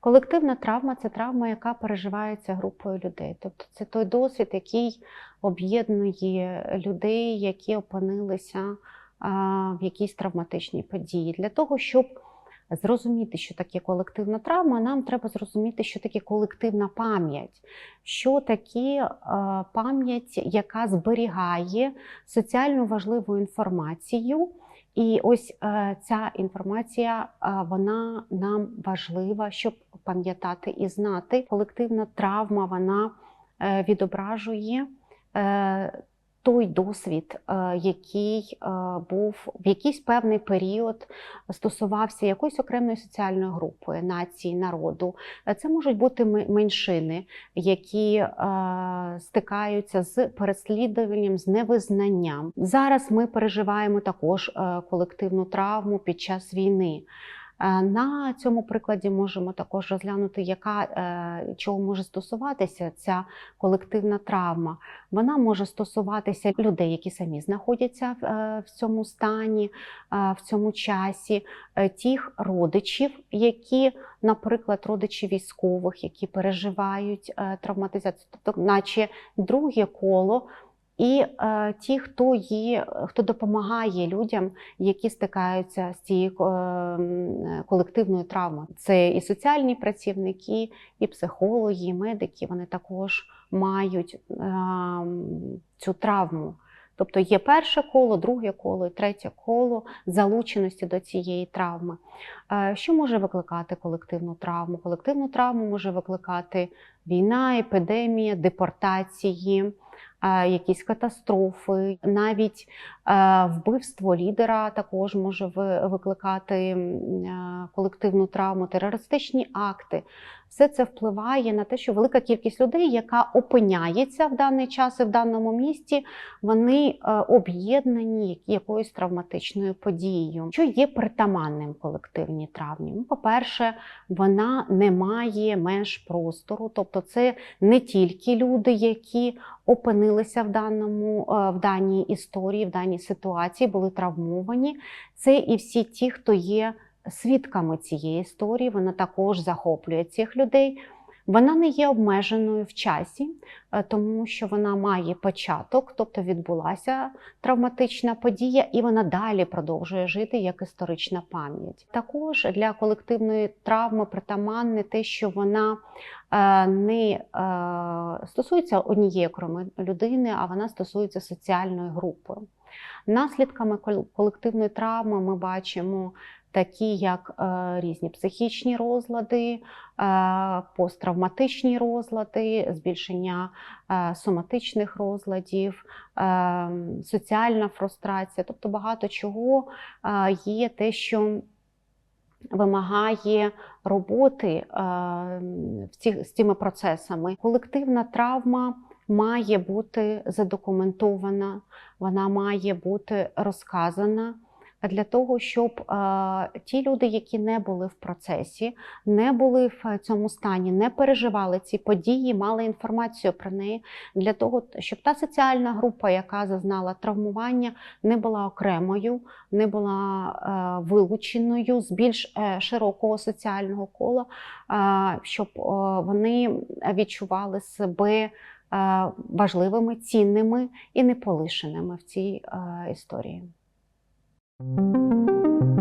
Колективна травма це травма, яка переживається групою людей. Тобто це той досвід, який об'єднує людей, які опинилися в якійсь травматичній події. Для того, щоб зрозуміти, що таке колективна травма, нам треба зрозуміти, що таке колективна пам'ять, що таке пам'ять, яка зберігає соціально важливу інформацію. І ось е, ця інформація е, вона нам важлива, щоб пам'ятати і знати. Колективна травма вона е, відображує той досвід, е, який е, був в якийсь певний період, стосувався якоїсь окремої соціальної групи, нації, народу. Е, Це можуть бути меншини, які стикаються з переслідуванням, з невизнанням. Зараз ми переживаємо також колективну травму під час війни. Е, На цьому прикладі можемо також розглянути, яка е, чого може стосуватися ця колективна травма. Вона може стосуватися людей, які самі знаходяться в, е, цьому стані, в цьому часі, тих родичів, які, наприклад, родичі військових, які переживають травматизацію, тобто, наче друге коло. І е, ті, хто є, хто допомагає людям, які стикаються з цією е, колективною травмою. Це і соціальні працівники, і психологи, і медики. Вони також мають е, цю травму. Тобто є перше коло, друге коло і третє коло залученості до цієї травми. Е, Що може викликати колективну травму? Колективну травму може викликати війна, епідемія, депортації, якісь катастрофи, навіть е, вбивство лідера також може викликати е, колективну травму, терористичні акти. Все це впливає на те, що велика кількість людей, яка опиняється в даний час і в даному місті, вони е, об'єднані якоюсь травматичною подією. Що є притаманним колективній травмі? Ну, по-перше, вона не має меж простору, тобто це не тільки люди, які опинилися в даному е, в даній історії, в даній ситуації, були травмовані. Це і всі ті, хто є свідками цієї історії. Вона також захоплює цих людей. Вона не є обмеженою в часі, е, тому що вона має початок, тобто відбулася травматична подія, і вона далі продовжує жити як історична пам'ять. Також для колективної травми притаманне те, що вона е, не е, стосується однієї окремої людини, а вона стосується соціальної групи. Наслідками колективної травми ми бачимо такі, як е, різні психічні розлади, е, посттравматичні розлади, збільшення е, соматичних розладів, соціальна фрустрація, тобто багато чого є те, що вимагає роботи з цими процесами. Колективна травма має бути задокументована, вона має бути розказана. Для того, щоб е, ті люди, які не були в процесі, не були в цьому стані, не переживали ці події, мали інформацію про неї, для того, щоб та соціальна група, яка зазнала травмування, не була окремою, не була е, вилученою з більш е, широкого соціального кола, е, щоб е, вони відчували себе е, важливими, цінними і неполишеними в цій Thank you.